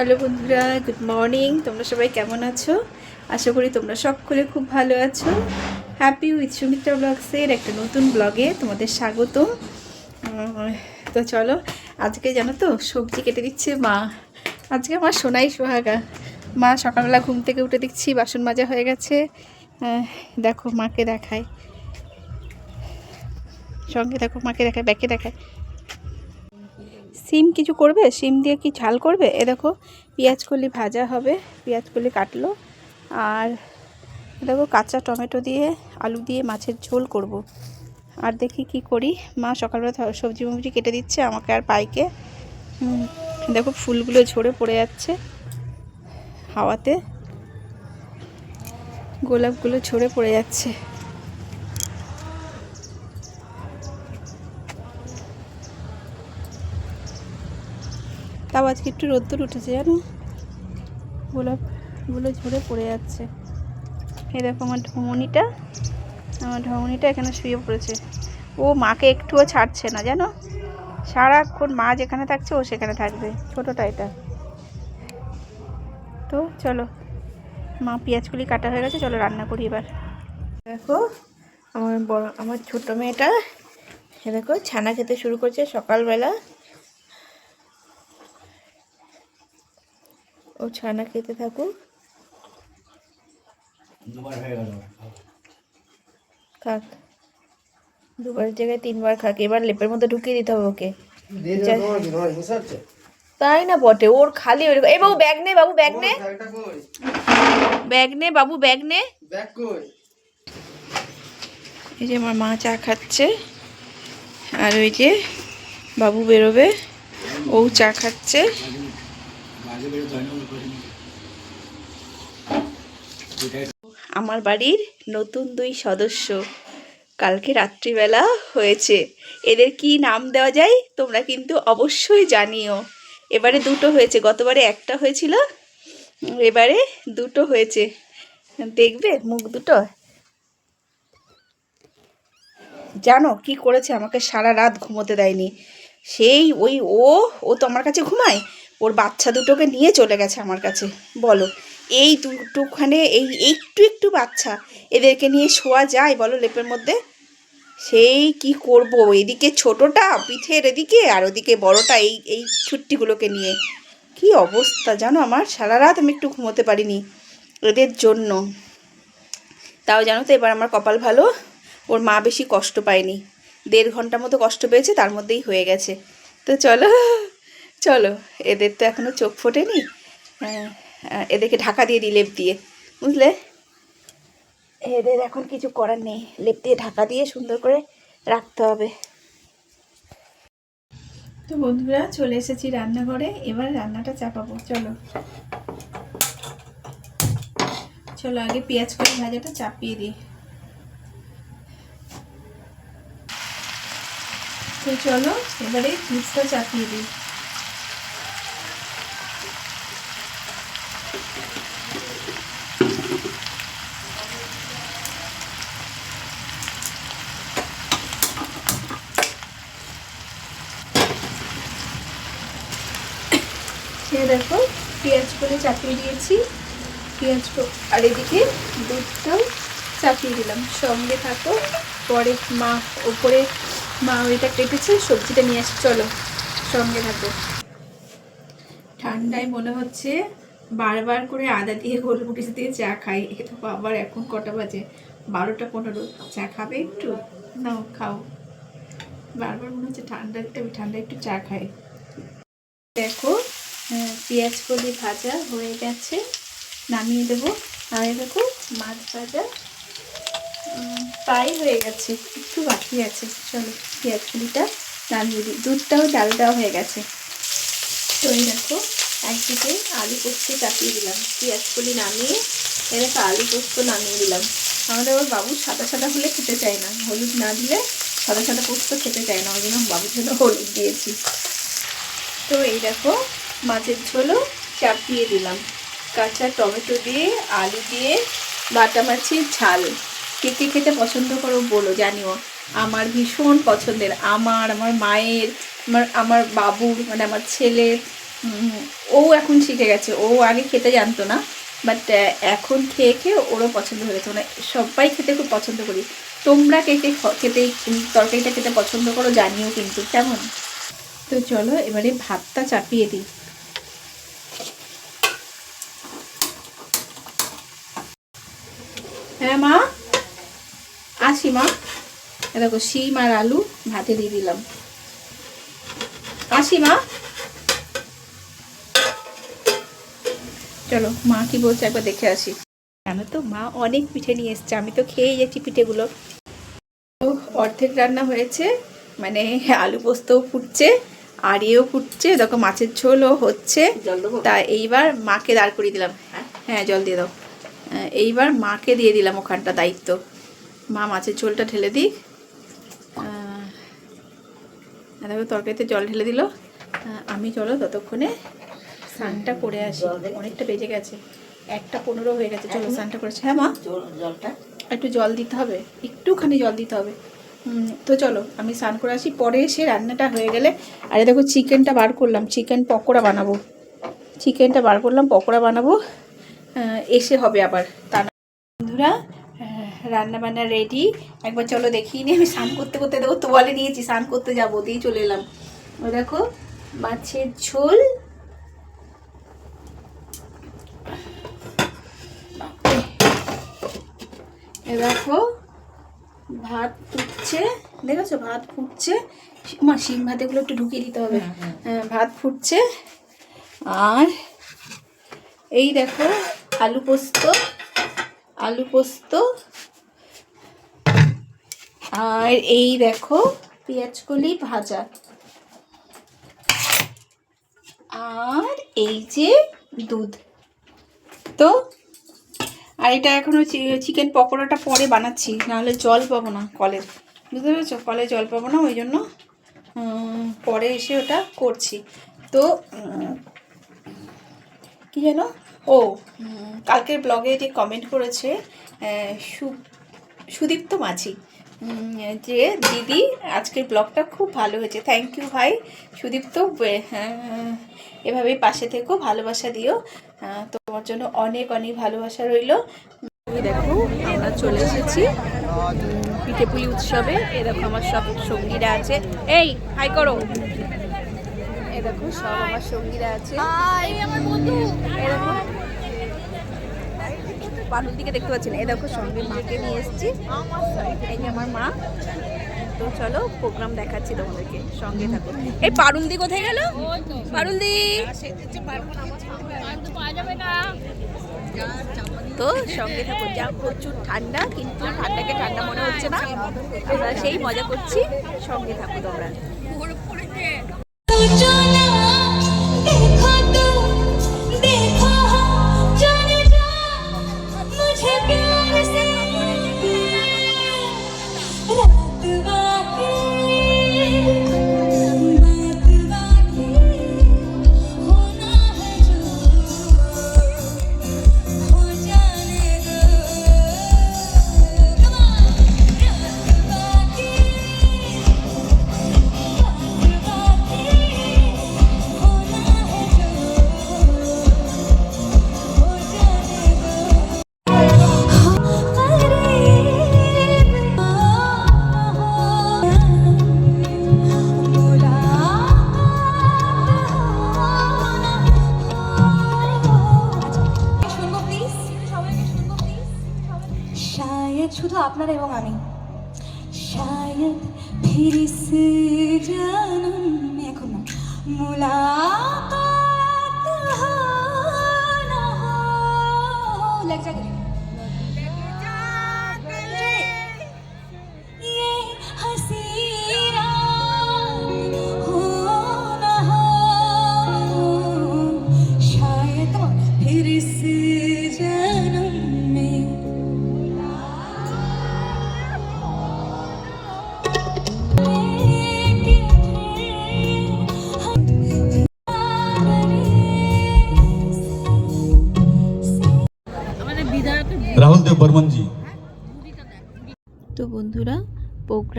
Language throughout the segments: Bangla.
হ্যালো বন্ধুরা, গুড মর্নিং। তোমরা সবাই কেমন আছো? আশা করি তোমরা সকলে খুব ভালো আছো। হ্যাপি উইথ সুমিত্রা ব্লগসের একটা নতুন ব্লগে তোমাদের স্বাগত তো চলো, আজকে জানো তো, সবজি কেটে দিচ্ছে মা। আজকে আমার সোনাই সোহাগা। মা সকালবেলা ঘুম থেকে উঠে দেখছি বাসন মাজা হয়ে গেছে। দেখো মাকে দেখায়। সঙ্গে দেখো মাকে দেখায়, ব্যাকে দেখায়। সিম কিছু করবে? সিম দিয়ে কি ঝাল করবে? এ দেখো, পেঁয়াজ কলি ভাজা হবে, পেঁয়াজ কলি কাটলো। আর দেখো, কাঁচা টমেটো দিয়ে, আলু দিয়ে মাছের ঝোল করব। আর দেখি কি করি। মা সকালবেলা সবজি মবজি কেটে দিচ্ছে আমাকে আর পাইকে। দেখো ফুলগুলো ঝরে পড়ে যাচ্ছে হাওয়াতে। গোলাপগুলো ঝরে পড়ে যাচ্ছে। তাও আজকে একটু রোদ্দুর উঠেছে জানো? গোলাপগুলো ঝরে পড়ে যাচ্ছে। এই দেখো আমার ঢমনিটা আমার ঢমনিটা এখানে শুয়ে পড়েছে। ও মাকে একটুও ছাড়ছে না, জানো? সারাক্ষণ মা যেখানে থাকছে ও সেখানে থাকবে, ছোটোটা এটা। তো চলো, মা পেঁয়াজগুলি কাটা হয়ে গেছে, চলো রান্না করি এবার। দেখো, আমার বড়, আমার ছোটো মেয়েটা দেখো, ছানা খেতে শুরু করছে সকালবেলা। ও ছানা খেতে থাকুক। দুবার গেল। খাক। দুবার জায়গায় তিনবার খাক। এবার লেপের মধ্যে ঢুকিয়ে দিতে হবে ওকে। তাই না বটে? ওর খালি ওই এই বাবু ব্যাগ নে বাবু ব্যাগ নে। ব্যাগ নে বাবু ব্যাগ নে। এই যে আমার মা চা খাচ্ছে। আর ওই যে বাবু বেরোবে। ও চা খাচ্ছে মাঝে বেরো জয়নগর করে এটাই আমার বাড়ির নতুন দুই সদস্য। কালকে রাত্রিবেলা হয়েছে। এদের কি নাম দেওয়া যায় তোমরা কিন্তু অবশ্যই জানিও। এবারে দুটো হয়েছে। গতবারে একটা হয়েছিল, এবারে দুটো হয়েছে। দেখবে মুখ দুটো? জানো কি করেছে? আমাকে সারা রাত ঘুমোতে দেয়নি। সেই ওই ও ও তো আমার কাছে ঘুমায়? ওর বাচ্চা দুটোকে নিয়ে চলে গেছে আমার কাছে। বলো, এই দুটোখানে এই একটু একটু বাচ্চা, এদেরকে নিয়ে শোয়া যায় বলো লেপের মধ্যে? সেই কি করব? এদিকে ছোটটা, পিঠের এদিকে, আর ওদিকে বড়টা এই এই ছুট্টিগুলোকে নিয়ে। কি অবস্থা জানো আমার? সারা রাত আমি একটু ঘুমোতে পারিনি এদের জন্য। তাও জানো তো এবার আমার কপাল ভালো? ওর মা বেশি কষ্ট পায়নি। দেড় ঘণ্টার মতো কষ্ট পেয়েছে, তার মধ্যেই হয়ে গেছে। তো চলো। চলো এদের তো এখনও চোখ ফোটেনি। হ্যাঁ, এদেরকে ঢাকা দিয়ে দিই লেপ দিয়ে। বুঝলে? এদের এখন কিছু করার নেই। লেপ দিয়ে ঢাকা দিয়ে সুন্দর করে রাখতে হবে। তো বন্ধুরা চলে এসেছি রান্নাঘরে। এবার রান্নাটা চাপাবো। চলো। চলো আগে পেঁয়াজ করে ভাজাটা চাপিয়ে দিই। তো চলো এবারে দুধটা চাপিয়ে দিই। দেখো, পেঁয়াজ করে চাপিয়ে দিয়েছি। পেঁয়াজ আর এদিকে দুধটাও চাপিয়ে দিলাম। সঙ্গে থাকো, পরে মা ওপরে মা ওইটা কেটেছে, সবজিটা নিয়ে আসি, চলো, সঙ্গে থাকো। ঠান্ডায় মনে হচ্ছে বারবার করে আদা দিয়ে গোলমরিচ দিয়ে চা খাই এটা আবার এখন কটা বাজে, বারোটা পনেরো, চা খাবে একটু? নাও, খাও। বারবার মনে হচ্ছে ঠান্ডাতে আমি ঠান্ডা একটু চা খাই। দেখো পেঁয়াজ কলি ভাজা হয়ে গেছে, নামিয়ে দেবো। আর দেখো, মাছ ভাজা প্রায় হয়ে গেছে, একটু বাকি আছে। চলো, পেঁয়াজ কলিটা নামিয়ে দিই। দুধটাও জাল দেওয়া হয়ে গেছে। তো এই দেখো, একদিকে আলু পোস্ত চাপিয়ে দিলাম। পেঁয়াজ কলি নামিয়ে এরকম আলু পোস্ত নামিয়ে দিলাম। আমাদের ওর বাবু সাদা সাদা হলে খেতে চায় না। হলুদ না দিলে সাদা সাদা পোস্ত খেতে চায় না। ওই জন্য বাবুর জন্য হলুদ দিয়েছি। তো এই দেখো মাছের ঝোলও চাপিয়ে দিলাম। কাঁচা টমেটো দিয়ে, আলু দিয়ে, বাটা মাছের ঝাল। কে কে খেতে পছন্দ করো বলো জানিও। আমার ভীষণ পছন্দের, আমার আমার মায়ের, আমার আমার বাবুর মানে আমার ছেলের ও এখন শিখে গেছে। ও আগে খেতে জানতো না বাট এখন খেয়ে খেয়ে ওরও পছন্দ হয়ে গেছে। মানে সবাই খেতে খুব পছন্দ করি। তোমরা কে কে খেতে তরকারিটা খেতে পছন্দ করো জানিও কিন্তু, কেমন? তো চলো এবারে ভাতটা চাপিয়ে দিই। হ্যাঁ মা? আসি মা। দেখো শিম আর আলু ভাতে দিয়ে দিলাম। আসি মা? চলো মা কি বলছে একবার দেখে আসি। জানো তো মা অনেক পিঠে নিয়ে এসছে আমি তো খেয়েই যাচ্ছি পিঠেগুলো। তো অর্ধেক রান্না হয়েছে মানে আলু পোস্তও ফুটছে আর এও ফুটছে দেখো মাছের ঝোলও হচ্ছে। তা এইবার মাকে দাঁড় করিয়ে দিলাম। হ্যাঁ জল দিয়ে দাও। এইবার মাকে দিয়ে দিলাম ওখানটা দায়িত্ব। মা মাছের ঝোলটা ঢেলে দিক। আহ, দেখো তরকারিতে জল ঢেলে দিল। আমি চলো ততক্ষণে স্নানটা করে আসি। অনেকটা বেজে গেছে। একটা পনেরো হয়ে গেছে। চলো স্নানটা করেছি। হ্যাঁ মা? জলটা? একটু জল দিতে হবে। একটুখানি জল দিতে হবে। তো চলো আমি স্নান করে আসি। পরে এসে রান্নাটা হয়ে গেলে আরে দেখো চিকেনটা বার করলাম। চিকেন পকোড়া বানাবো। চিকেনটা বার করলাম পকোড়া বানাবো। এসে হবে আবার। তা বন্ধুরা রান্না বান্না রেডি একবার চলো দেখিয়ে নিই আমি স্নান করতে করতে দেখো তো বলে নিয়েছি স্নান করতে যাব দিয়ে চলে এলাম। ওই দেখো মাছের ঝোল। এ দেখো ভাত ফুটছে দেখেছ? ভাত ফুটছে। মা শিম ভাতেগুলো একটু ঢুকিয়ে দিতে হবে। হ্যাঁ, ভাত ফুটছে। আর এই দেখো আলু পোস্ত আলু পোস্ত। আর এই দেখো পেঁয়াজ কলি ভাজা। আর এই যে দুধ। তো, আর এটা এখনও চিকেন পকোড়াটা পরে বানাচ্ছি, নাহলে জল পাবো না কলের বুঝতে পেরেছ? কলে জল পাবো না, ওই জন্য পরে এসে ওটা করছি। তো কি যেন? ও কালকের ব্লগে যে কমেন্ট করেছে সু- সুদীপ্ত মাঝি যে দিদি আজকের ব্লগটা খুব ভালো হয়েছে থ্যাংক ইউ ভাই সুদীপ্ত হ্যাঁ, এভাবেই পাশে থেকো ভালোবাসা দিও তোমার জন্য অনেক অনেক ভালোবাসা রইল। দেখো আমরা চলে এসেছি পিঠেপুলি উৎসবে এরকম আমার সব সঙ্গীরা আছে। এই হাই করো। এ দেখো সব আমার সঙ্গীরা আছে। দেখো পারুল দিকে দেখতে পাচ্ছেন। এই দেখো সঙ্গে মাকে নিয়ে এসেছি। এই যে আমার মা। তো চলো প্রোগ্রাম দেখাচ্ছি তোমাদেরকে। সঙ্গে থাকো। এই পারুল দি কোথায় গেল? পারুল দি তো সঙ্গে থাকো যা প্রচুর ঠান্ডা কিন্তু ঠান্ডাকে ঠান্ডা মনে হচ্ছে না। আমরা সেই মজা করছি। সঙ্গে থাকো তোমরা। আপনারা এবং আমি। শায়দ ফিরিস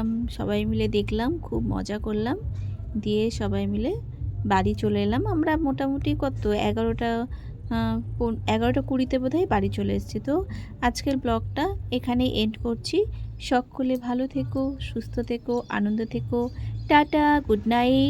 প্রোগ্রাম সবাই মিলে দেখলাম, খুব মজা করলাম। দিয়ে সবাই মিলে বাড়ি চলে এলাম। আমরা মোটামুটি কত? এগারোটা এগারোটা কুড়িতে বোধহয় বাড়ি চলে এসেছি। তো আজকের ব্লগটা এখানে এন্ড করছি। সকলে ভালো থেকো, সুস্থ থেকো, আনন্দ থেকো। Tata good night